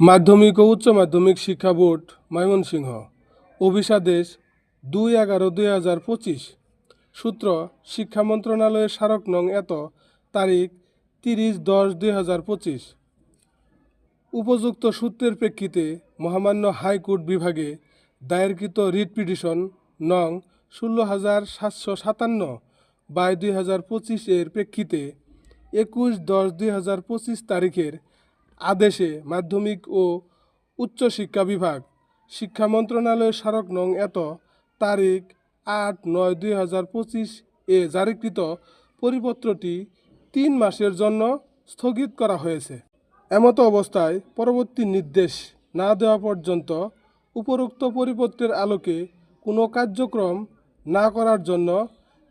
মাধ্যমিক ও উচ্চ মাধ্যমিক শিক্ষা বোর্ড, ময়মনসিংহ। অভিসাদেশ দুই এগারো দুই হাজার পঁচিশ। সূত্র, শিক্ষা মন্ত্রণালয়ের স্মারক নং এত, তারিখ তিরিশ দশ দুই হাজার পঁচিশ। উপযুক্ত সূত্রের প্রেক্ষিতে মহামান্য হাইকোর্ট বিভাগে দায়েরকৃত রিট পিটিশন নং ষোলো হাজার সাতশো সাতান্ন বাই দুই হাজার পঁচিশ এর প্রেক্ষিতে একুশ দশ দুই হাজার পঁচিশ তারিখের আদেশে মাধ্যমিক ও উচ্চশিক্ষা বিভাগ শিক্ষা মন্ত্রণালয়ের স্মারক নং এত, তারিখ আট নয় দুই হাজার পঁচিশ এ জারিকৃত পরিপত্রটি তিন মাসের জন্য স্থগিত করা হয়েছে। এমত অবস্থায় পরবর্তী নির্দেশ না দেওয়া পর্যন্ত উপরোক্ত পরিপত্রের আলোকে কোনো কার্যক্রম না করার জন্য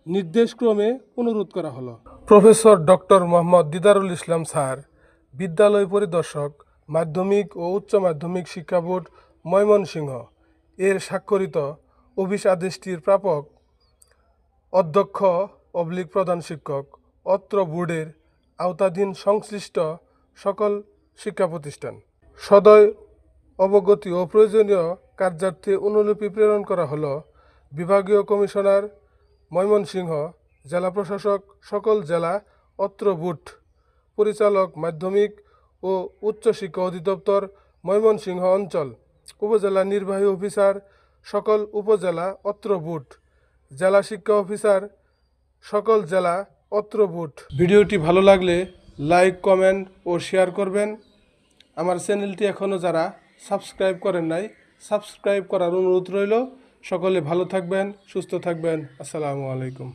নির্দেশক্রমে অনুরোধ করা হলো। Professor doctor Mohammad Didarul Islam sir বিদ্যালয় পরিদর্শক, মাধ্যমিক ও উচ্চ মাধ্যমিক শিক্ষা বোর্ড ময়মনসিংহ। এর স্বাক্ষরিত অফিস আদেশটির প্রাপক অধ্যক্ষ অবলিক প্রধান শিক্ষক, অত্র বোর্ডের আওতাধীন সংশ্লিষ্ট সকল শিক্ষা প্রতিষ্ঠান। সদয় অবগতি ও প্রয়োজনীয় কার্যার্থে অনুলিপি প্রেরণ করা হলো বিভাগীয় কমিশনার ময়মনসিংহ, জেলা প্রশাসক, সকল জেলা অত্র বুট পরিচালক, মাধ্যমিক ও উচ্চ শিক্ষা অধিদপ্তর, ময়মনসিংহ অঞ্চল। উপজেলা নির্বাহী অফিসার, সকল উপজেলা অত্র বুট। জেলা শিক্ষা অফিসার, সকল জেলা অত্র বুট। ভিডিওটি ভালো লাগলে লাইক, কমেন্ট ও শেয়ার করবেন। আমার চ্যানেলটি এখনও যারা সাবস্ক্রাইব করেন নাই, সাবস্ক্রাইব করার অনুরোধ রইল। সকলে ভালো থাকবেন, সুস্থ থাকবেন। আসসালামু আলাইকুম।